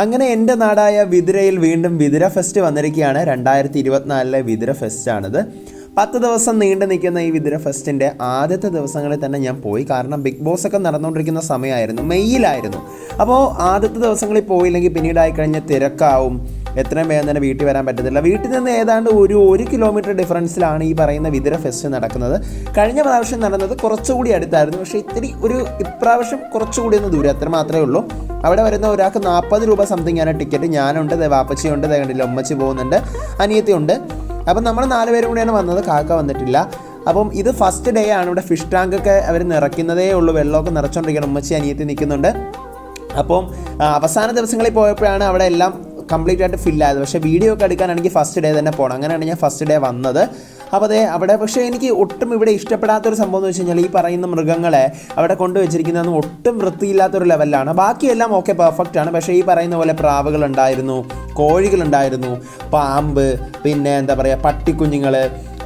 അങ്ങനെ എന്റെ നാടായ വിതുരയിൽ വീണ്ടും വിതുര ഫെസ്റ്റ് വന്നിരിക്കുകയാണ്. രണ്ടായിരത്തി ഇരുപത്തിനാലിലെ വിതുര ഫെസ്റ്റാണിത് പത്ത് ദിവസം നീണ്ടു നിൽക്കുന്ന ഈ വിതുര ഫെസ്റ്റിന്റെ ആദ്യത്തെ ദിവസങ്ങളിൽ തന്നെ ഞാൻ പോയി. കാരണം ബിഗ് ബോസ് ഒക്കെ നടന്നുകൊണ്ടിരിക്കുന്ന സമയമായിരുന്നു. മെയ്യിലായിരുന്നു. അപ്പോൾ ആദ്യത്തെ ദിവസങ്ങളിൽ പോയില്ലെങ്കിൽ പിന്നീടായി കഴിഞ്ഞാൽ തിരക്കാവും. എത്രയും വേഗം തന്നെ വീട്ടിൽ വരാൻ പറ്റത്തില്ല. വീട്ടിൽ നിന്ന് ഏതാണ്ട് ഒരു ഒരു കിലോമീറ്റർ ഡിഫറൻസിലാണ് ഈ പറയുന്ന വിതുര ഫെസ്റ്റ് നടക്കുന്നത്. കഴിഞ്ഞ പ്രാവശ്യം നടന്നത് കുറച്ചുകൂടി അടുത്തായിരുന്നു. പക്ഷേ ഇത്തിരി ഒരു ഇപ്രാവശ്യം കുറച്ചുകൂടി ഒന്ന് ദൂരം അത്ര മാത്രമേ ഉള്ളൂ. അവിടെ വരുന്ന ഒരാൾക്ക് നാൽപ്പത് രൂപ സംതിങ് ആണ് ടിക്കറ്റ്. ഞാനുണ്ട് വാപ്പച്ചിയുണ്ട് കണ്ടില്ല ഉമ്മച്ചി പോകുന്നുണ്ട് അനിയത്തിയുണ്ട്. അപ്പം നമ്മൾ നാല് പേരും കൂടിയാണ് വന്നത് കാക്ക വന്നിട്ടില്ല. അപ്പം ഇത് ഫസ്റ്റ് ഡേ ആണ്. ഇവിടെ ഫിഷ് ടാങ്കൊക്കെ അവർ നിറയ്ക്കുന്നതേ ഉള്ളൂ. വെള്ളമൊക്കെ നിറച്ചുകൊണ്ടിരിക്കണം ഉമ്മച്ചി അനിയത്തി നിൽക്കുന്നുണ്ട്. അപ്പം അവസാന ദിവസങ്ങളിൽ പോയപ്പോഴാണ് അവിടെ എല്ലാം കംപ്ലീറ്റ് ആയിട്ട് ഫിൽ ആയത്. പക്ഷേ വീഡിയോ ഒക്കെ എടുക്കാനാണെങ്കിൽ ഫസ്റ്റ് ഡേ തന്നെ പോകണം അങ്ങനെയാണ് ഞാൻ ഫസ്റ്റ് ഡേ വന്നത്. അപ്പോൾ അതെ അവിടെ പക്ഷേ എനിക്ക് ഒട്ടും ഇവിടെ ഇഷ്ടപ്പെടാത്തൊരു സംഭവം എന്ന് വെച്ച് കഴിഞ്ഞാൽ ഈ പറയുന്ന മൃഗങ്ങളെ അവിടെ കൊണ്ടുവച്ചിരിക്കുന്നതെന്ന് ഒട്ടും വൃത്തിയില്ലാത്തൊരു ലെവലാണ് ബാക്കിയെല്ലാം ഓക്കെ പെർഫെക്റ്റ് ആണ്. പക്ഷേ ഈ പറയുന്ന പോലെ പ്രാവുകളുണ്ടായിരുന്നു കോഴികളുണ്ടായിരുന്നു പാമ്പ് പിന്നെ എന്താ പറയുക പട്ടിക്കുഞ്ഞുങ്ങൾ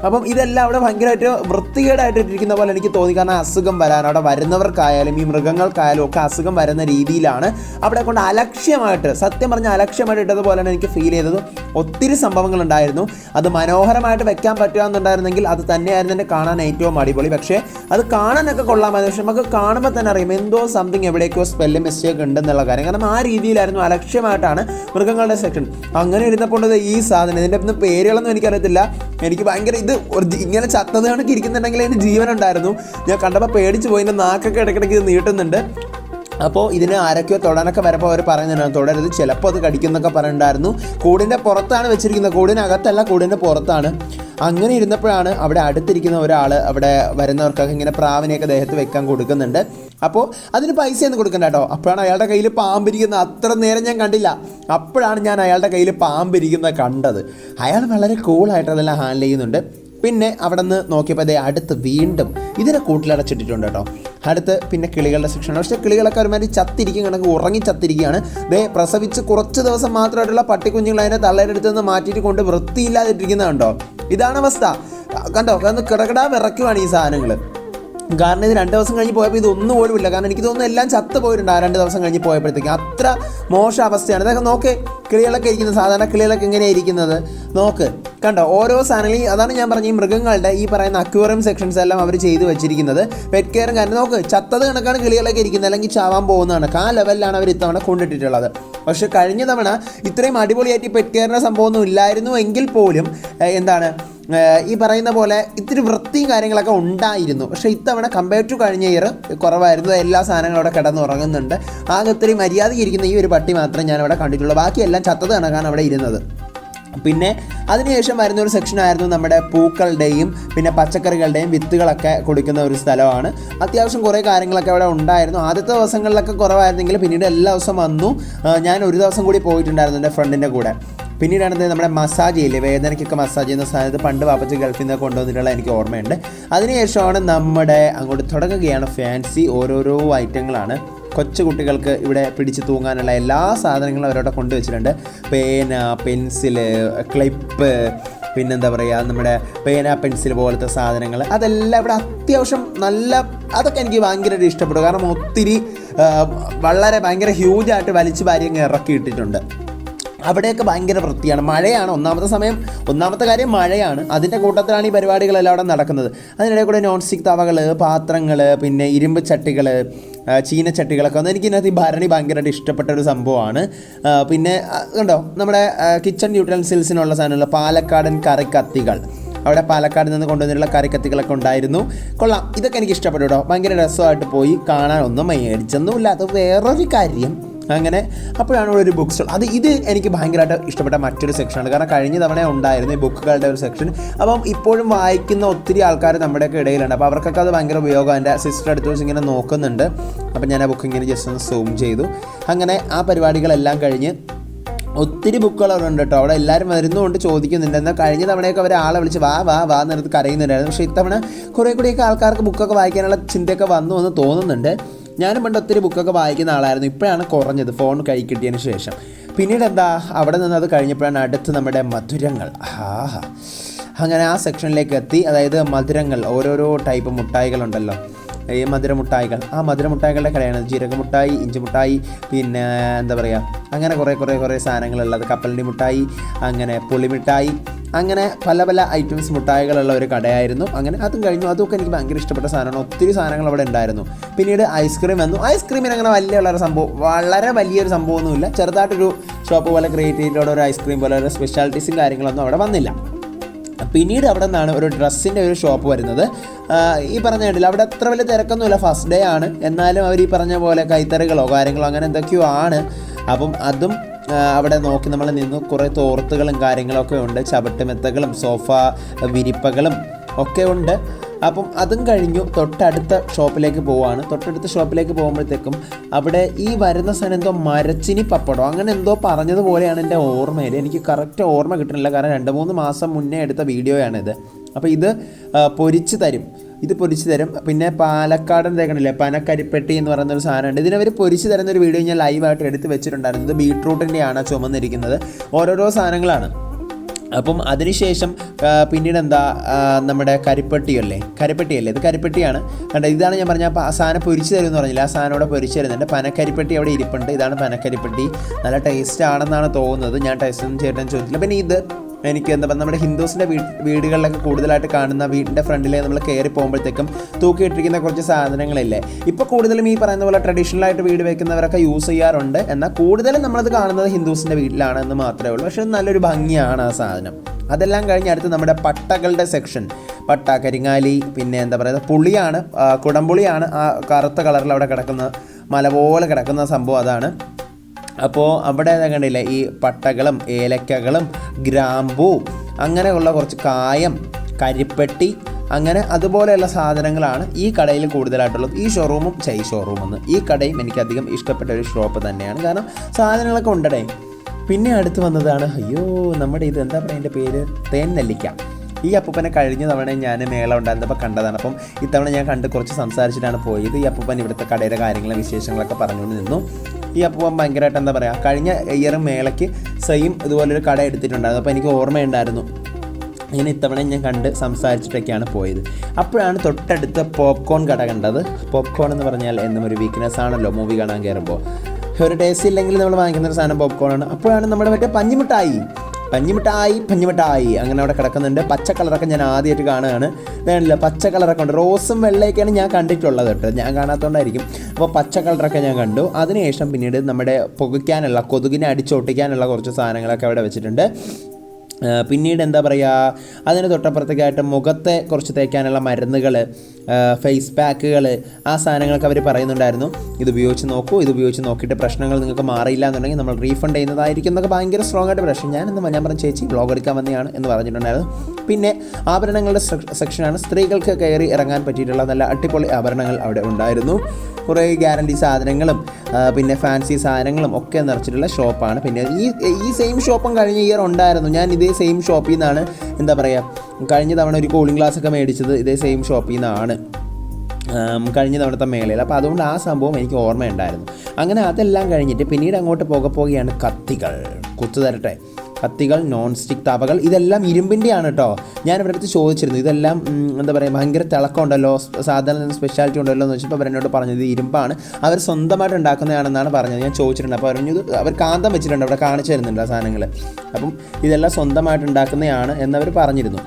അപ്പം ഇതെല്ലാം അവിടെ ഭയങ്കരമായിട്ട് വൃത്തികേടായിട്ട് ഇട്ടിരിക്കുന്ന പോലെ എനിക്ക് തോന്നി. കാരണം അസുഖം വരാൻ അവിടെ വരുന്നവർക്കായാലും ഈ മൃഗങ്ങൾക്കായാലും ഒക്കെ അസുഖം വരുന്ന രീതിയിലാണ് അവിടെ കൊണ്ട് അലക്ഷ്യമായിട്ട് സത്യം പറഞ്ഞ അലക്ഷ്യമായിട്ട് ഇട്ടതുപോലെയാണ് എനിക്ക് ഫീൽ ചെയ്തത്. ഒത്തിരി സംഭവങ്ങൾ ഉണ്ടായിരുന്നു അത് മനോഹരമായിട്ട് വെക്കാൻ പറ്റുകയെന്നുണ്ടായിരുന്നെങ്കിൽ അത് തന്നെയായിരുന്നു എന്നെ കാണാൻ ഏറ്റവും അടിപൊളി. പക്ഷേ അത് കാണാനൊക്കെ കൊള്ളാമായിരുന്നു പക്ഷെ നമുക്ക് കാണുമ്പോൾ തന്നെ അറിയാം എന്തോ സംതിങ് എവിടേക്കോ സ്പെല്ല് മിസ്റ്റേക്ക് ഉണ്ടെന്നുള്ള കാര്യം. കാരണം ആ രീതിയിലായിരുന്നു അലക്ഷ്യമായിട്ടാണ് മൃഗങ്ങളുടെ സെക്ഷൻ അങ്ങനെ ഇരുന്നപ്പോൾ ഈ സാധനം ഇതിന്റെ പേരുകളൊന്നും എനിക്കറിയത്തില്ല. എനിക്ക് ഭയങ്കര ഇത് ഇങ്ങനെ ചത്തത് കണക്ക് ഇരിക്കുന്നുണ്ടെങ്കിൽ അതിന് ജീവനുണ്ടായിരുന്നു. ഞാൻ കണ്ടപ്പോൾ പേടിച്ച് പോയി എന്റെ നാക്കൊക്കെ ഇടയ്ക്കിടയ്ക്ക് ഇത് നീട്ടുന്നുണ്ട്. അപ്പോൾ ഇതിന് ആരൊക്കെയോ തൊടാനൊക്കെ വരുമ്പോൾ അവർ പറയുന്നുണ്ടായിരുന്നു തൊടരുത്. ചിലപ്പോൾ അത് കടിക്കുന്നൊക്കെ പറയുന്നുണ്ടായിരുന്നു കൂടിന്റെ പുറത്താണ് വെച്ചിരിക്കുന്നത്. കൂടിനകത്തല്ല കൂടിന്റെ പുറത്താണ്. അങ്ങനെ ഇരുന്നപ്പോഴാണ് അവിടെ അടുത്തിരിക്കുന്ന ഒരാൾ അവിടെ വരുന്നവർക്കൊക്കെ ഇങ്ങനെ പ്രാവിനെയൊക്കെ ദേഹത്ത് വെക്കാൻ കൊടുക്കുന്നുണ്ട്. അപ്പോൾ അതിന് പൈസ ഒന്നും കൊടുക്കണ്ട കേട്ടോ. അപ്പോഴാണ് അയാളുടെ കയ്യിൽ പാമ്പിരിക്കുന്നത് അത്ര നേരം ഞാൻ കണ്ടില്ല. അപ്പോഴാണ് ഞാൻ അയാളുടെ കയ്യിൽ പാമ്പിരിക്കുന്നത് കണ്ടത്. അയാൾ വളരെ കൂളായിട്ട് അതെല്ലാം ഹാൻഡിൽ ചെയ്യുന്നുണ്ട്. പിന്നെ അവിടെ നിന്ന് നോക്കിയപ്പോൾ അതേ അടുത്ത് വീണ്ടും ഇതിനെ കൂട്ടിലടച്ചിട്ടിട്ടുണ്ട് കേട്ടോ. അടുത്ത് പിന്നെ കിളികളുടെ സെക്ഷനാണ് പക്ഷേ കിളികളൊക്കെ ഒരുമാതിരി ചത്തിരിക്കും കണക്ക് ഉറങ്ങി ചത്തിരിക്കുകയാണ്. ദേ പ്രസവിച്ച് കുറച്ച് ദിവസം മാത്രമായിട്ടുള്ള പട്ടിക്കുഞ്ഞുങ്ങൾ അതിനെ തള്ളയുടെ അടുത്ത് നിന്ന് മാറ്റിയിട്ട് കൊണ്ട് വൃത്തിയില്ലാതിട്ടിരിക്കുന്നത് കണ്ടോ? ഇതാണ് അവസ്ഥ. കണ്ടോ? അതൊന്ന് കിടകിടാ വിറയ്ക്കുവാണ് ഈ സാധനങ്ങൾ കാരണം ഇത് രണ്ട് ദിവസം കഴിഞ്ഞ് പോയപ്പോൾ ഇതൊന്നും പോലും ഇല്ല കാരണം എനിക്ക് തോന്നുന്നു എല്ലാം ചത്ത് പോയിട്ടുണ്ട് ആ രണ്ട് ദിവസം കഴിഞ്ഞ് പോയപ്പോഴത്തേക്കും. അത്ര മോശം അവസ്ഥയാണ്. ഇതൊക്കെ നോക്ക്. കിളികളൊക്കെ ഇരിക്കുന്നത് സാധാരണ കിളികളൊക്കെ എങ്ങനെയാണ് ഇരിക്കുന്നത്. നോക്ക് കണ്ടോ? ഓരോ സാധനങ്ങളിൽ അതാണ് ഞാൻ പറഞ്ഞ ഈ മൃഗങ്ങളുടെ ഈ പറയുന്ന അക്വേറിയം സെക്ഷൻസ് എല്ലാം അവർ ചെയ്തു വെച്ചിരിക്കുന്നത്. പെറ്റ് കെയറും കാരണം നോക്ക് ചത്തത് കണക്കാണ് കിളികളൊക്കെ ഇരിക്കുന്നത് അല്ലെങ്കിൽ ചാവാൻ പോകുന്നതാണ്. ആ ലെവലിലാണ് അവർ ഇത്തവണ കൊണ്ടിട്ടിട്ടുള്ളത്. പക്ഷേ കഴിഞ്ഞ തവണ ഇത്രയും അടിപൊളിയായിട്ട് പെറ്റ് കെയറിന്റെ സംഭവമൊന്നും ഇല്ലായിരുന്നു എങ്കിൽ പോലും എന്താണ് ഈ പറയുന്ന പോലെ ഇത്തിരി വൃത്തിയും കാര്യങ്ങളൊക്കെ ഉണ്ടായിരുന്നു. പക്ഷേ ഇത്തവണ കമ്പയർ ടു കഴിഞ്ഞ ഇയർ കുറവായിരുന്നു. എല്ലാ സാധനങ്ങളും അവിടെ കിടന്നുറങ്ങുന്നുണ്ട്. ആകെ ഒത്തിരി മര്യാദയ്ക്ക് ഇരിക്കുന്ന ഈ ഒരു പട്ടി മാത്രമേ ഞാൻ അവിടെ കണ്ടിട്ടുള്ളൂ. ബാക്കിയെല്ലാം ചത്തത് കണക്കാണ് അവിടെ ഇരുന്നത്. പിന്നെ അതിനുശേഷം വരുന്ന ഒരു സെക്ഷനായിരുന്നു നമ്മുടെ പൂക്കളുടെയും പിന്നെ പച്ചക്കറികളുടെയും വിത്തുകളൊക്കെ കൊടുക്കുന്ന ഒരു സ്ഥലമാണ്. അത്യാവശ്യം കുറേ കാര്യങ്ങളൊക്കെ അവിടെ ഉണ്ടായിരുന്നു. ആദ്യത്തെ ദിവസങ്ങളിലൊക്കെ കുറവായിരുന്നെങ്കിൽ പിന്നീട് എല്ലാ ദിവസവും വന്നു. ഞാൻ ഒരു ദിവസം കൂടി പോയിട്ടുണ്ടായിരുന്നു എന്റെ ഫ്രണ്ടിന്റെ കൂടെ. പിന്നീടാണ് ഇത് നമ്മുടെ മസാജ് ചെയ്യില്ലേ? വേദനയ്ക്കൊക്കെ മസാജ് ചെയ്യുന്ന സ്ഥാനത്ത് പണ്ട് പാപ്പച്ച ഗൾഫിൽ നിന്ന് കൊണ്ടുവന്നിട്ടുള്ള എനിക്ക് ഓർമ്മയുണ്ട്. അതിനുശേഷമാണ് നമ്മുടെ അങ്ങോട്ട് തുടങ്ങുകയാണ് ഫാൻസി ഓരോരോ ഐറ്റങ്ങളാണ് കൊച്ചു കുട്ടികൾക്ക് ഇവിടെ പിടിച്ച് തൂങ്ങാനുള്ള എല്ലാ സാധനങ്ങളും അവരവിടെ കൊണ്ടുവച്ചിട്ടുണ്ട്. പേന പെൻസിൽ ക്ലിപ്പ് പിന്നെന്താ പറയുക നമ്മുടെ പേന പെൻസിൽ പോലത്തെ സാധനങ്ങൾ. അതെല്ലാം ഇവിടെ അത്യാവശ്യം നല്ല അതൊക്കെ എനിക്ക് ഭയങ്കരമായിട്ട് ഇഷ്ടപ്പെട്ടു. കാരണം ഒത്തിരി വളരെ ഭയങ്കര ഹ്യൂജായിട്ട് വലിച്ചു വാരി ഇറക്കി ഇറക്കിയിട്ടിട്ടുണ്ട്. അവിടെയൊക്കെ ഭയങ്കര വൃത്തിയാണ്. മഴയാണ് ഒന്നാമത്തെ സമയം. ഒന്നാമത്തെ കാര്യം മഴയാണ്. അതിന്റെ കൂട്ടത്തിലാണ് ഈ പരിപാടികളെല്ലാം അവിടെ നടക്കുന്നത്. അതിനിടെ കൂടെ നോൺ സ്റ്റിക്ക് തവകൾ പാത്രങ്ങൾ പിന്നെ ഇരുമ്പ് ചട്ടികൾ ചീനച്ചട്ടികളൊക്കെ വന്ന് എനിക്കിതിനകത്ത് ഈ ഭരണി ഭയങ്കരമായിട്ട് ഇഷ്ടപ്പെട്ട ഒരു സംഭവമാണ്. പിന്നെ കണ്ടോ? നമ്മുടെ കിച്ചൺ യൂട്ടൻസിൽസിനുള്ള സാധനമുള്ള പാലക്കാടൻ കറിക്കത്തികൾ. അവിടെ പാലക്കാട് നിന്ന് കൊണ്ടുവന്നിട്ടുള്ള കറിക്കത്തികളൊക്കെ ഉണ്ടായിരുന്നു. കൊള്ളാം. ഇതൊക്കെ എനിക്ക് ഇഷ്ടപ്പെട്ടു കേട്ടോ. ഭയങ്കര രസമായിട്ട് പോയി കാണാനൊന്നും മേടിച്ചൊന്നുമില്ല. അത് വേറൊരു കാര്യം. അങ്ങനെ അപ്പോഴാണ് ഇവിടെ ഒരു ബുക്ക് സ്റ്റോൾ അത് ഇത് എനിക്ക് ഭയങ്കരമായിട്ട് ഇഷ്ടപ്പെട്ട മറ്റൊരു സെക്ഷനാണ് കാരണം കഴിഞ്ഞ തവണ ഉണ്ടായിരുന്നു ഈ ബുക്കുകളുടെ ഒരു സെക്ഷൻ അപ്പം ഇപ്പോഴും വായിക്കുന്ന ഒത്തിരി ആൾക്കാർ നമ്മുടെയൊക്കെ ഇടയിലുണ്ട്. അപ്പോൾ അവർക്കൊക്കെ അത് ഭയങ്കര ഉപയോഗം. എന്റെ സിസ്റ്റർ അടുത്ത് വെച്ച് ഇങ്ങനെ നോക്കുന്നുണ്ട്. അപ്പം ഞാൻ ആ ബുക്ക് ഇങ്ങനെ ജസ്റ്റ് ഒന്ന് സൂം ചെയ്തു. അങ്ങനെ ആ പരിപാടികളെല്ലാം കഴിഞ്ഞ് ഒത്തിരി ബുക്കുകൾ അവിടെ ഉണ്ട് കേട്ടോ അവിടെ എല്ലാവരും വരുന്നുകൊണ്ട് ചോദിക്കുന്നുണ്ട്. എന്നാൽ കഴിഞ്ഞ തവണയൊക്കെ അവർ ആളെ വിളിച്ച് വാ വാ വാ എന്നിടത്ത് കരയുന്നുണ്ടായിരുന്നു. പക്ഷേ ഇത്തവണ കുറേ കൂടിയൊക്കെ ആൾക്കാർക്ക് ബുക്കൊക്കെ വായിക്കാനുള്ള ചിന്തയൊക്കെ വന്നു എന്ന് തോന്നുന്നുണ്ട്. ഞാനും പണ്ട് ഒത്തിരി ബുക്കൊക്കെ വായിക്കുന്ന ആളായിരുന്നു. ഇപ്പോഴാണ് കുറഞ്ഞത്. ഫോൺ കൈ കിട്ടിയതിന് ശേഷം. പിന്നീട് എന്താ? അവിടെ നിന്ന് അത് കഴിഞ്ഞപ്പോഴാണ് അടുത്ത് നമ്മുടെ മധുരങ്ങൾ. ആഹാ. അങ്ങനെ ആ സെക്ഷനിലേക്ക് എത്തി. അതായത് മധുരങ്ങൾ. ഓരോരോ ടൈപ്പ് മുട്ടായികളുണ്ടല്ലോ. ഈ മധുരമുട്ടായികൾ. ആ മധുരമുട്ടായികളുടെ കടയാണ്. ജീരകമുട്ടായി ഇഞ്ചിമുട്ടായി പിന്നെ എന്താ പറയുക അങ്ങനെ കുറേ കുറേ കുറേ സാധനങ്ങളുള്ളത്. കപ്പലണ്ടി മുട്ടായി അങ്ങനെ പുളിമിഠായി അങ്ങനെ പല പല ഐറ്റംസ് മുട്ടായികളുള്ള ഒരു കടയായിരുന്നു. അങ്ങനെ അതും കഴിഞ്ഞു. അതൊക്കെ എനിക്ക് ഭയങ്കര ഇഷ്ടപ്പെട്ട സാധനമാണ്. ഒത്തിരി സാധനങ്ങൾ അവിടെ ഉണ്ടായിരുന്നു. പിന്നീട് ഐസ്ക്രീം വന്നു. ഐസ്ക്രീമിന് അങ്ങനെ വലിയ ഉള്ളൊരു സംഭവം വളരെ വലിയൊരു സംഭവമൊന്നുമില്ല. ചെറുതായിട്ടൊരു ഷോപ്പ് പോലെ ക്രിയേറ്റ് ചെയ്തിട്ടുള്ള ഒരു ഐസ്ക്രീം പോലെ ഒരു സ്പെഷ്യാലിറ്റീസും കാര്യങ്ങളൊന്നും അവിടെ വന്നില്ല. പിന്നീട് അവിടെ നിന്നാണ് ഒരു ഡ്രസ്സിന്റെ ഒരു ഷോപ്പ് വരുന്നത്. ഈ പറഞ്ഞ കണ്ടില്ല അവിടെ അത്ര വലിയ തിരക്കൊന്നുമില്ല. ഫസ്റ്റ് ഡേ ആണ്. എന്നാലും അവർ ഈ പറഞ്ഞ പോലെ കൈത്തറികളോ കാര്യങ്ങളോ അങ്ങനെ എന്തൊക്കെയോ ആണ്. അപ്പം അതും അവിടെ നോക്കി നമ്മൾ നിന്നു. കുറേ തോർത്തുകളും കാര്യങ്ങളൊക്കെ ഉണ്ട്. ചവിട്ടുമെത്തകളും സോഫ വിരിപ്പകളും ഒക്കെ ഉണ്ട്. അപ്പം അതും കഴിഞ്ഞു. തൊട്ടടുത്ത ഷോപ്പിലേക്ക് പോവാണ്. തൊട്ടടുത്ത ഷോപ്പിലേക്ക് പോകുമ്പോഴത്തേക്കും അവിടെ ഈ വരുന്ന സാധനം എന്തോ മരച്ചിനി പപ്പടം. അങ്ങനെ എന്തോ പറഞ്ഞതുപോലെയാണ് എന്റെ ഓർമ്മയിൽ. എനിക്ക് കറക്റ്റ് ഓർമ്മ കിട്ടുന്നില്ല. കാരണം രണ്ട് മൂന്ന് മാസം മുന്നേ എടുത്ത വീഡിയോയാണിത്. അപ്പോൾ ഇത് പൊരിച്ച് തരും. ഇത് പൊരിച്ച് തരും. പിന്നെ പാലക്കാടൻ തേക്കണില്ലേ പനക്കരിപ്പെട്ടി എന്ന് പറയുന്ന ഒരു സാധനമുണ്ട്. ഇതിനവർ പൊരിച്ച് തരുന്ന ഒരു വീഡിയോ ഞാൻ ലൈവായിട്ട് എടുത്ത് വെച്ചിട്ടുണ്ടായിരുന്നു. ഇത് ബീട്രൂട്ടിന്റെയാണ് ചുമന്നിരിക്കുന്നത്. ഓരോരോ സാധനങ്ങളാണ്. അപ്പം അതിനുശേഷം പിന്നീട് എന്താ നമ്മുടെ കരിപ്പെട്ടിയല്ലേ കരിപ്പെട്ടിയല്ലേ ഇത് കരിപ്പെട്ടിയാണ്. കണ്ട ഇതാണ് ഞാൻ പറഞ്ഞ ആ സാധനം പൊരിച്ചു തരുമെന്ന് പറഞ്ഞില്ല? ആ സാധനം അവിടെ പൊരിച്ചു തരുന്നുണ്ട്. പനക്കരിപ്പെട്ടി അവിടെ ഇരിപ്പുണ്ട്. ഇതാണ് പനക്കരിപ്പെട്ടി. നല്ല ടേസ്റ്റ് ആണെന്നാണ് തോന്നുന്നത്. ഞാൻ ടേസ്റ്റ് ഒന്നും ചേട്ടൻ ചോദിച്ചില്ല പിന്നെ ഇത് എനിക്ക് എന്താ പറയുക നമ്മുടെ ഹിന്ദുസിന്റെ വീടുകളിലൊക്കെ കൂടുതലായിട്ട് കാണുന്ന വീടിന്റെ ഫ്രണ്ടിലെ നമ്മൾ കയറി പോകുമ്പോഴത്തേക്കും തൂക്കിയിട്ടിരിക്കുന്ന കുറച്ച് സാധനങ്ങളില്ലേ? ഇപ്പോൾ കൂടുതലും ഈ പറയുന്ന പോലെ ട്രഡീഷണൽ ആയിട്ട് വീട് വെക്കുന്നവരൊക്കെ യൂസ് ചെയ്യാറുണ്ട്. എന്നാൽ കൂടുതലും നമ്മളത് കാണുന്നത് ഹിന്ദുസിന്റെ വീട്ടിലാണ് എന്ന് മാത്രമേ ഉള്ളൂ. പക്ഷേ നല്ലൊരു ഭംഗിയാണ് ആ സാധനം. അതെല്ലാം കഴിഞ്ഞ് അടുത്ത് നമ്മുടെ പട്ടകളുടെ സെക്ഷൻ. പട്ട കരിങ്ങാലി പിന്നെ എന്താ പറയുക പുളിയാണ് കുടംപുളിയാണ് ആ കറുത്ത കളറിൽ അവിടെ കിടക്കുന്ന മല പോലെ കിടക്കുന്ന സംഭവം അതാണ്. അപ്പോൾ അവിടെ കണ്ടില്ലേ ഈ പട്ടകളും ഏലക്കകളും ഗ്രാമ്പൂ അങ്ങനെയുള്ള കുറച്ച് കായം കരിപ്പെട്ടി അങ്ങനെ അതുപോലെയുള്ള സാധനങ്ങളാണ് ഈ കടയിൽ കൂടുതലായിട്ടുള്ളത്. ഈ ഷോറൂമും ചൈ ഷോറൂമെന്ന് ഈ കടയും എനിക്കധികം ഇഷ്ടപ്പെട്ട ഒരു ഷോപ്പ് തന്നെയാണ്. കാരണം സാധനങ്ങളൊക്കെ ഉണ്ടടേ. പിന്നെ അടുത്ത് വന്നതാണ് അയ്യോ നമ്മുടെ ഇത് എന്താ പറയുക എന്റെ പേര്? തേൻ നെല്ലിക്ക ഈ അപ്പൂപ്പനെ കഴിഞ്ഞ തവണ ഞാൻ മേള ഉണ്ടായിരുന്നപ്പോൾ കണ്ടതാണ്. അപ്പം ഇത്തവണ ഞാൻ കണ്ട് കുറച്ച് സംസാരിച്ചിട്ടാണ് പോയത്. ഈ അപ്പൂപ്പൻ ഇവിടുത്തെ കടയുടെ കാര്യങ്ങളും വിശേഷങ്ങളൊക്കെ പറഞ്ഞുകൊണ്ട് നിന്നു. ഈ അപ്പം ഭയങ്കരമായിട്ട് എന്താ പറയുക കഴിഞ്ഞ ഇയർ മേളയ്ക്ക് സെയിം ഇതുപോലൊരു കട എടുത്തിട്ടുണ്ടായിരുന്നു. അപ്പോൾ എനിക്ക് ഓർമ്മയുണ്ടായിരുന്നു. ഇങ്ങനെ ഇത്തവണ ഞാൻ കണ്ട് സംസാരിച്ചിട്ടൊക്കെയാണ് പോയത്. അപ്പോഴാണ് തൊട്ടടുത്ത പോപ്കോൺ കട കണ്ടത്. പോപ്കോൺ എന്ന് പറഞ്ഞാൽ എന്നും ഒരു വീക്ക്നെസ് ആണല്ലോ മൂവി കാണാൻ കയറുമ്പോൾ ഒരു ടേസ്റ്റ് ഇല്ലെങ്കിൽ നമ്മൾ വാങ്ങിക്കുന്ന ഒരു സാധനം പോപ്കോൺ ആണ്. അപ്പോഴാണ് നമ്മുടെ മറ്റേ പഞ്ഞിമിഠായി പഞ്ഞിമിഠായി പഞ്ഞിമിഠായി. അങ്ങനെ അവിടെ കിടക്കുന്നുണ്ട്. പച്ച കളറൊക്കെ ഞാൻ ആദ്യമായിട്ട് കാണുകയാണ്. വേണില്ല പച്ച കളറൊക്കെ ഉണ്ട്. റോസും വെള്ളയൊക്കെയാണ് ഞാൻ കണ്ടിട്ടുള്ളത് കേട്ടോ. ഞാൻ കാണാത്തതുകൊണ്ടായിരിക്കും അപ്പോൾ പച്ച കളറൊക്കെ ഞാൻ കണ്ടു. അതിനുശേഷം പിന്നീട് നമ്മുടെ പുകയ്ക്കാനുള്ള കൊതുകിനെ അടിച്ചൊട്ടിക്കാനുള്ള കുറച്ച് സാധനങ്ങളൊക്കെ അവിടെ വെച്ചിട്ടുണ്ട്. പിന്നീട് എന്താ പറയുക അതിന് തൊട്ടപ്പുറത്തേക്കായിട്ട് മുഖത്തെ കുറച്ച് തേക്കാനുള്ള മരുന്നുകൾ ഫേസ് പാക്കുകൾ ആ സാധനങ്ങളൊക്കെ അവർ പറയുന്നുണ്ടായിരുന്നു. ഇത് ഉപയോഗിച്ച് നോക്കൂ ഇത് ഉപയോഗിച്ച് നോക്കിയിട്ട് പ്രശ്നങ്ങൾ നിങ്ങൾക്ക് മാറിയില്ല എന്നുണ്ടെങ്കിൽ നമ്മൾ റീഫണ്ട് ചെയ്യുന്നതായിരിക്കും എന്നൊക്കെ ഭയങ്കര സ്ട്രോങ് ആയിട്ട് പ്രശ്നം ഞാൻ എന്ന് ഞാൻ പറഞ്ഞ ചേച്ചി ബ്ലോഗ് എടുക്കാൻ വന്നതാണ് എന്ന് പറഞ്ഞിട്ടുണ്ടായിരുന്നു. പിന്നെ ആഭരണങ്ങളുടെ സെക്ഷനാണ് സ്ത്രീകൾക്ക് കയറി ഇറങ്ങാൻ പറ്റിയിട്ടുള്ള നല്ല അടിപൊളി ആഭരണങ്ങൾ അവിടെ ഉണ്ടായിരുന്നു. കുറേ ഗ്യാരണ്ടി സാധനങ്ങളും പിന്നെ ഫാൻസി സാധനങ്ങളും ഒക്കെ നിറച്ചിട്ടുള്ള ഷോപ്പാണ് പിന്നെ ഈ ഈ സെയിം ഷോപ്പും കഴിഞ്ഞ ഇയർ ഉണ്ടായിരുന്നു. ഞാൻ ഇതേ സെയിം ഷോപ്പിൽ നിന്നാണ് എന്താ പറയുക കഴിഞ്ഞ തവണ ഒരു കൂളിംഗ് ഗ്ലാസ് ഒക്കെ മേടിച്ചത് ഇതേ സെയിം ഷോപ്പിൽ നിന്നാണ് കഴിഞ്ഞ തവണത്തെ മേളയിൽ. അപ്പോൾ അതുകൊണ്ട് ആ സംഭവം എനിക്ക് ഓർമ്മയുണ്ടായിരുന്നു. അങ്ങനെ അതെല്ലാം കഴിഞ്ഞിട്ട് പിന്നീട് അങ്ങോട്ട് പോകെ പോവുകയാണ് കത്തികൾ. കുത്തു തരട്ടെ. കത്തികൾ നോൺ സ്റ്റിക്ക് തവകൾ ഇതെല്ലാം ഇരുമ്പിന്റെയാണ് കേട്ടോ ഞാൻ ഇവരുടെ അടുത്ത് ചോദിച്ചിരുന്നു. ഇതെല്ലാം എന്താ പറയുക ഭയങ്കര തിളക്കമുണ്ടല്ലോ സാധാരണ സ്പെഷ്യാലിറ്റി ഉണ്ടല്ലോ എന്ന് വെച്ചപ്പോൾ അവരെന്നോട് പറഞ്ഞത് ഇരുമ്പാണ്. അവർ സ്വന്തമായിട്ട് ഉണ്ടാക്കുന്നതാണെന്നാണ് പറഞ്ഞത്. ഞാൻ ചോദിച്ചിട്ടുണ്ട്. അപ്പോൾ പറഞ്ഞു അവർ കാന്തം വെച്ചിട്ടുണ്ട്. അവിടെ കാണിച്ചു തരുന്നുണ്ട് ആ സാധനങ്ങൾ അപ്പം ഇതെല്ലാം സ്വന്തമായിട്ട് ഉണ്ടാക്കുന്നതാണ് എന്നവർ പറഞ്ഞിരുന്നു.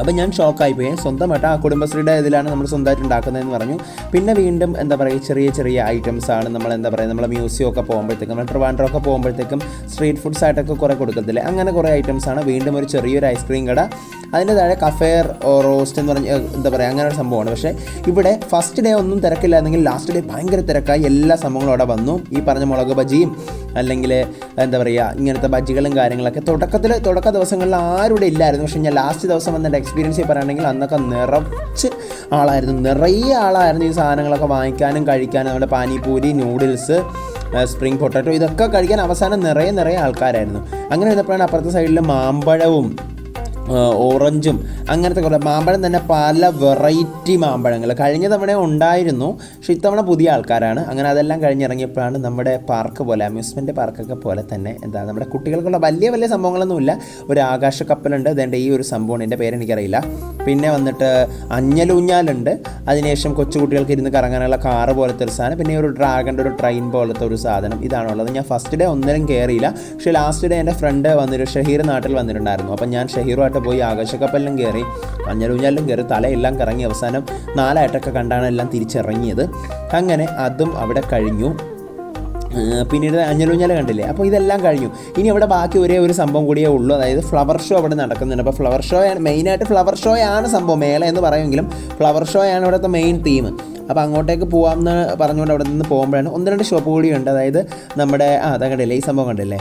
അപ്പം ഞാൻ ഷോക്കായി പോയി. സ്വന്തമായിട്ട് ആ കുടുംബശ്രീയുടെ ഇതിലാണ് നമ്മൾ സ്വന്തമായിട്ട് ഉണ്ടാക്കുന്നതെന്ന് പറഞ്ഞു. പിന്നെ വീണ്ടും എന്താ പറയുക ചെറിയ ചെറിയ ഐറ്റംസ് ആണ് നമ്മൾ എന്താ പറയുക നമ്മൾ മ്യൂസിയം ഒക്കെ പോകുമ്പോഴത്തേക്കും നമ്മൾ ട്രിവാൻഡ്രം ഒക്കെ പോകുമ്പോഴത്തേക്കും സ്ട്രീറ്റ് ഫുഡ്സ് ആയിട്ടൊക്കെ കുറേ കൊടുക്കത്തില്ലേ? അങ്ങനെ കുറേ ഐറ്റംസ് ആണ്. വീണ്ടും ഒരു ചെറിയൊരു ഐസ്ക്രീം കട. അതിന്റെ താഴെ കഫേർ റോസ്റ്റ് എന്ന് പറഞ്ഞ എന്താ പറയുക അങ്ങനെ ഒരു സംഭവമാണ്. പക്ഷേ ഇവിടെ ഫസ്റ്റ് ഡേ ഒന്നും തിരക്കില്ലായിരുന്നെങ്കിൽ ലാസ്റ്റ് ഡേ ഭയങ്കര തിരക്കായി എല്ലാ സംഭവങ്ങളും അവിടെ വന്നു. ഈ പറഞ്ഞ മുളക് ബജിയും അല്ലെങ്കിൽ എന്താ പറയുക ഇങ്ങനത്തെ ബജ്ജികളും കാര്യങ്ങളൊക്കെ തുടക്കത്തിൽ തുടക്ക ദിവസങ്ങളിൽ ആരുടെ ഇല്ലായിരുന്നു. പക്ഷേ ഞാൻ ലാസ്റ്റ് ദിവസം വന്ന എക്സ്പീരിയൻസ് പറയുകയാണെങ്കിൽ അന്നൊക്കെ നിറച്ച് ആളായിരുന്നു. നിറയെ ആളായിരുന്നു ഈ സാധനങ്ങളൊക്കെ വാങ്ങിക്കാനും കഴിക്കാനും. നമ്മുടെ പാനിപൂരി നൂഡിൽസ് സ്പ്രിംഗ് പൊട്ടാറ്റോ ഇതൊക്കെ കഴിക്കാൻ അവസാനം നിറയെ നിറയെ ആൾക്കാരായിരുന്നു. അങ്ങനെ വന്നപ്പോഴാണ് അപ്പുറത്തെ സൈഡിൽ മാമ്പഴവും ഓറഞ്ചും അങ്ങനത്തെ കുറേ മാമ്പഴം തന്നെ പല വെറൈറ്റി മാമ്പഴങ്ങൾ. കഴിഞ്ഞ തവണ ഉണ്ടായിരുന്നു പക്ഷെ ഇത്തവണ പുതിയ ആൾക്കാരാണ്. അങ്ങനെ അതെല്ലാം കഴിഞ്ഞിറങ്ങിയപ്പോഴാണ് നമ്മുടെ പാർക്ക് പോലെ അമ്യൂസ്മെന്റ് പാർക്കൊക്കെ പോലെ തന്നെ എന്താ നമ്മുടെ കുട്ടികൾക്കുള്ള വലിയ വലിയ സംഭവങ്ങളൊന്നുമില്ല. ഒരു ആകാശ കപ്പലുണ്ട്. അതേണ്ട ഈ ഒരു സംഭവമാണ്. എന്റെ പേരെനിക്കറിയില്ല പിന്നെ വന്നിട്ട് അഞ്ഞലൂഞ്ഞാലുണ്ട്. അതിനുശേഷം കൊച്ചുകുട്ടികൾക്ക് ഇരുന്ന് കറങ്ങാനുള്ള കാറ് പോലത്തെ ഒരു സാധനം. പിന്നെ ഒരു ഡ്രാഗന്റെ ഒരു ട്രെയിൻ പോലത്തെ ഒരു സാധനം. ഇതാണുള്ളത്. ഞാൻ ഫസ്റ്റ് ഡേ ഒന്നിനും കയറിയില്ല പക്ഷേ ലാസ്റ്റ് ഡേ എന്റെ ഫ്രണ്ട് വന്നിട്ട് ഷഹീർ നാട്ടിൽ വന്നിട്ടുണ്ടായിരുന്നു. അപ്പം ഞാൻ ഷഹീറുമായിട്ട് പോയി ആകാശക്കപ്പലിലും കയറി മഞ്ഞളൂഞ്ഞാലിലും കയറി തലയെല്ലാം കറങ്ങി അവസാനം നാലായിട്ടൊക്കെ കണ്ടാണ് എല്ലാം തിരിച്ചിറങ്ങിയത്. അങ്ങനെ അതും അവിടെ കഴിഞ്ഞു. പിന്നീട് അഞ്ഞലൂഞ്ഞാല കണ്ടില്ലേ? അപ്പോൾ ഇതെല്ലാം കഴിഞ്ഞു. ഇനി അവിടെ ബാക്കി ഒരേ ഒരു സംഭവം കൂടിയേ ഉള്ളൂ. അതായത് ഫ്ലവർ ഷോ അവിടെ നടക്കുന്നുണ്ട്. അപ്പോൾ ഫ്ലവർ ഷോ മെയിനായിട്ട് ഫ്ലവർ ഷോയാണ് സംഭവം. മേള എന്ന് പറയുമെങ്കിലും ഫ്ലവർ ഷോയാണ് ഇവിടുത്തെ മെയിൻ തീം അപ്പോൾ അങ്ങോട്ടേക്ക് പോകാമെന്ന് പറഞ്ഞുകൊണ്ട് അവിടെ നിന്ന് പോകുമ്പോഴാണ് ഒന്ന് രണ്ട് ഷോപ്പ് കൂടിയുണ്ട് അതായത് നമ്മുടെ ആ അതാ കണ്ടില്ലേ? ഈ സംഭവം കണ്ടില്ലേ?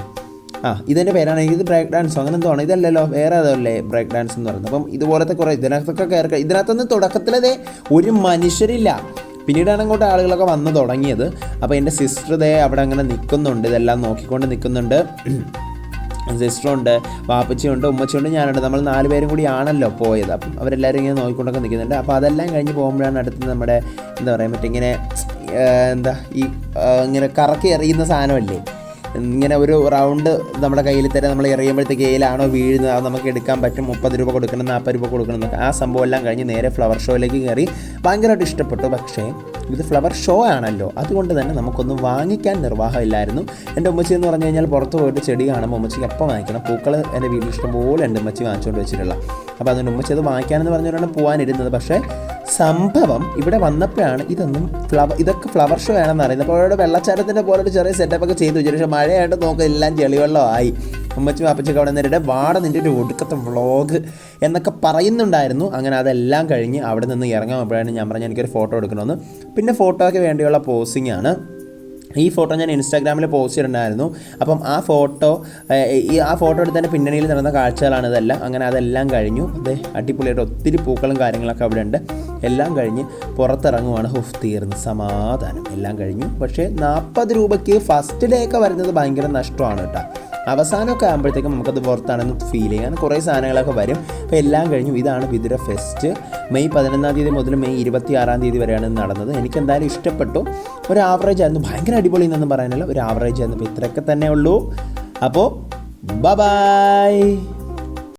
ആ ഇതിന്റെ പേരാണ്. ഇത് ബ്രേക്ക് ഡാൻസോ അങ്ങനെ എന്തോ ആണ്. ഇതല്ലല്ലോ. വേറെ അതല്ലേ ബ്രേക്ക് ഡാൻസ് എന്ന് പറയുന്നത്. അപ്പം ഇതുപോലത്തെ കുറേ ഇതിനകത്തൊക്കെ കയറി ഇതിനകത്തൊന്നും തുടക്കത്തിലതേ ഒരു മനുഷ്യരില്ല. പിന്നീടാണ് അങ്ങോട്ട് ആളുകളൊക്കെ വന്നു തുടങ്ങിയത്. അപ്പോൾ എന്റെ സിസ്റ്റർ ദേ അവിടെ അങ്ങനെ നിൽക്കുന്നുണ്ട് ഇതെല്ലാം നോക്കിക്കൊണ്ട് നിൽക്കുന്നുണ്ട് സിസ്റ്ററുണ്ട് വാപ്പച്ചിയുണ്ട് ഉമ്മച്ചിയുണ്ട് ഞാനുണ്ട്. നമ്മൾ നാല് പേരും കൂടി ആണല്ലോ പോയത്. അപ്പം അവരെല്ലാവരും ഇങ്ങനെ നോക്കിക്കൊണ്ടൊക്കെ നിൽക്കുന്നുണ്ട് അപ്പോൾ അതെല്ലാം കഴിഞ്ഞ് പോകുമ്പോഴാണ് അടുത്ത് നമ്മുടെ എന്താ പറയുക മറ്റേ ഇങ്ങനെ എന്താ ഈ ഇങ്ങനെ കറക്കി എറിയുന്ന സാധനമല്ലേ? ഇങ്ങനെ ഒരു റൗണ്ട് നമ്മുടെ കയ്യിൽ തരാം നമ്മൾ എറിയുമ്പോഴത്തേക്ക് ഏലാണോ വീഴുന്നത് അത് നമുക്ക് എടുക്കാൻ പറ്റും. മുപ്പത് രൂപ കൊടുക്കണം നാൽപ്പത് രൂപ കൊടുക്കണം എന്നൊക്കെ. ആ സംഭവം എല്ലാം കഴിഞ്ഞ് നേരെ ഫ്ലവർ ഷോയിലേക്ക് കയറി ഭയങ്കരമായിട്ട് ഇഷ്ടപ്പെട്ടു. പക്ഷേ ഇത് ഫ്ലവർ ഷോ ആണല്ലോ. അതുകൊണ്ട് തന്നെ നമുക്കൊന്നും വാങ്ങിക്കാൻ നിർവാഹമില്ലായിരുന്നു. എന്റെ ഉമ്മച്ചി എന്ന് പറഞ്ഞു കഴിഞ്ഞാൽ പുറത്ത് പോയിട്ട് ചെടി കാണുമ്പോൾ ഉമ്മച്ചിക്ക് എപ്പോൾ വാങ്ങിക്കണം? പൂക്കൾ എന്റെ വീട്ടിൽ ഇഷ്ടംപോലെ ഉണ്ട് ഉമ്മച്ചി വാങ്ങിച്ചുകൊണ്ട് വെച്ചിട്ടുള്ള. അപ്പോൾ അതുകൊണ്ട് ഉമ്മച്ചി അത് വാങ്ങിക്കാനെന്ന് പറഞ്ഞുകൊണ്ടാണ് പോകാനിരുന്നത്. പക്ഷേ സംഭവം ഇവിടെ വന്നപ്പോഴാണ് ഇതൊന്നും ഫ്ലവർ ഇതൊക്കെ ഫ്ലവർ ഷോ ആണെന്ന് അറിയുന്നത്. അപ്പോൾ അവിടെ വെള്ളച്ചാട്ടത്തിന്റെ പോലെ ഒരു ചെറിയ സെറ്റപ്പ് ഒക്കെ ചെയ്തു വെച്ചു പക്ഷേ മഴയായിട്ട് നോക്കുക എല്ലാം ചെളിവെള്ളമായി. ഉമ്മച്ചും അപ്പച്ചൊക്കെ അവിടെ നിന്നിട്ട് വാട നിന്റെ ഒരു ഒടുക്കത്തെ വ്ളോഗ് എന്നൊക്കെ പറയുന്നുണ്ടായിരുന്നു. അങ്ങനെ അതെല്ലാം കഴിഞ്ഞ് അവിടെ നിന്ന് ഇറങ്ങാൻ അപ്പോഴാണ് ഞാൻ പറഞ്ഞാൽ എനിക്കൊരു ഫോട്ടോ എടുക്കണമെന്ന്. പിന്നെ ഫോട്ടോയ്ക്ക് വേണ്ടിയുള്ള പോസിംഗ് ആണ്. ഈ ഫോട്ടോ ഞാൻ ഇൻസ്റ്റാഗ്രാമിൽ പോസ്റ്റ് ചെയ്തിട്ടുണ്ടായിരുന്നു. അപ്പം ആ ഫോട്ടോ ഈ ആ ഫോട്ടോ എടുത്തതിന്റെ പിന്നണിയിൽ നടന്ന കാഴ്ചകളാണ് ഇതെല്ലാം. അങ്ങനെ അതെല്ലാം കഴിഞ്ഞു. അതെ അടിപൊളിയായിട്ട് ഒത്തിരി പൂക്കളും കാര്യങ്ങളൊക്കെ അവിടെ ഉണ്ട്. എല്ലാം കഴിഞ്ഞ് പുറത്തിറങ്ങുവാണ് ഹുഫ് തീർന്ന് സമാധാനം. എല്ലാം കഴിഞ്ഞു. പക്ഷേ നാൽപ്പത് രൂപയ്ക്ക് ഫസ്റ്റ് ഡേ ഒക്കെ വരുന്നത് ഭയങ്കര നഷ്ടമാണ് കേട്ടോ. അവസാനമൊക്കെ ആകുമ്പോഴത്തേക്കും നമുക്കത് പുറത്താണെന്ന് ഫീൽ ചെയ്യാൻ കുറേ സാധനങ്ങളൊക്കെ വരും. അപ്പോൾ എല്ലാം കഴിഞ്ഞു. ഇതാണ് വിതുര ഫെസ്റ്റ് മെയ് പതിനൊന്നാം തീയതി മുതൽ മെയ് ഇരുപത്തി ആറാം തീയതി വരെയാണ് നടന്നത്. എനിക്ക് എന്തായാലും ഇഷ്ടപ്പെട്ടു. ഒരു ആവറേജ് ആയിരുന്നു. ഭയങ്കര അടിപൊളി എന്നൊന്നും പറയാനല്ല. ഒരു ആവറേജ് ആയിരുന്നു. അപ്പോൾ ഇത്രയൊക്കെ തന്നെ ഉള്ളൂ. അപ്പോൾ ബ ബായ്